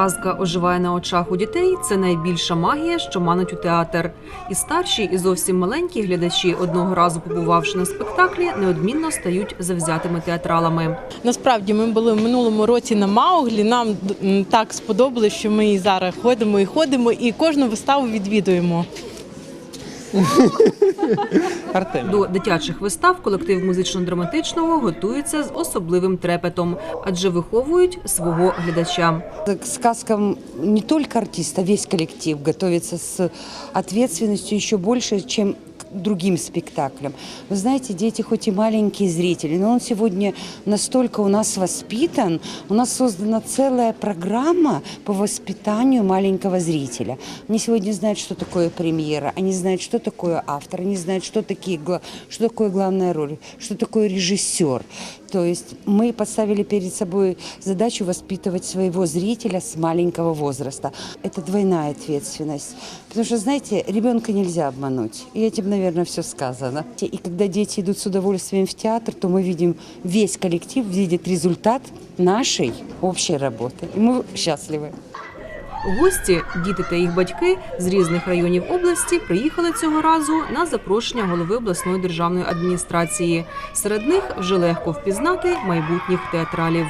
казка оживає на очах у дітей, це найбільша магія, що манить у театр. І старші, і зовсім маленькі глядачі, одного разу побувавши на спектаклі, неодмінно стають завзятими театралами. Насправді ми були в минулому році на Мауглі. Нам так сподобалось, що ми і зараз ходимо і ходимо, і кожну виставу відвідуємо. Артем. До дитячих вистав колектив музично-драматичного готується з особливим трепетом, адже виховують свого глядача. К сказкам не тільки артист, а весь колектив готується з відповідальністю ще більше, чем к другим спектаклям. Вы знаете, дети хоть и маленькие зрители, но он сегодня настолько у нас воспитан, у нас создана целая программа по воспитанию маленького зрителя. Они сегодня знают, что такое премьера, они знают, что такое автор, они знают, что, такие, что такое главная роль, что такое режиссер. То есть мы поставили перед собой задачу воспитывать своего зрителя с маленького возраста. Это двойная ответственность. Потому что, знаете, ребенка нельзя обмануть. И этим, наверное, все сказано. И когда дети идут с удовольствием в театр, то мы видим, весь коллектив видит результат нашей общей работы. И мы счастливы. Гості, діти та їх батьки з різних районів області приїхали цього разу на запрошення голови обласної державної адміністрації. Серед них вже легко впізнати майбутніх театралів.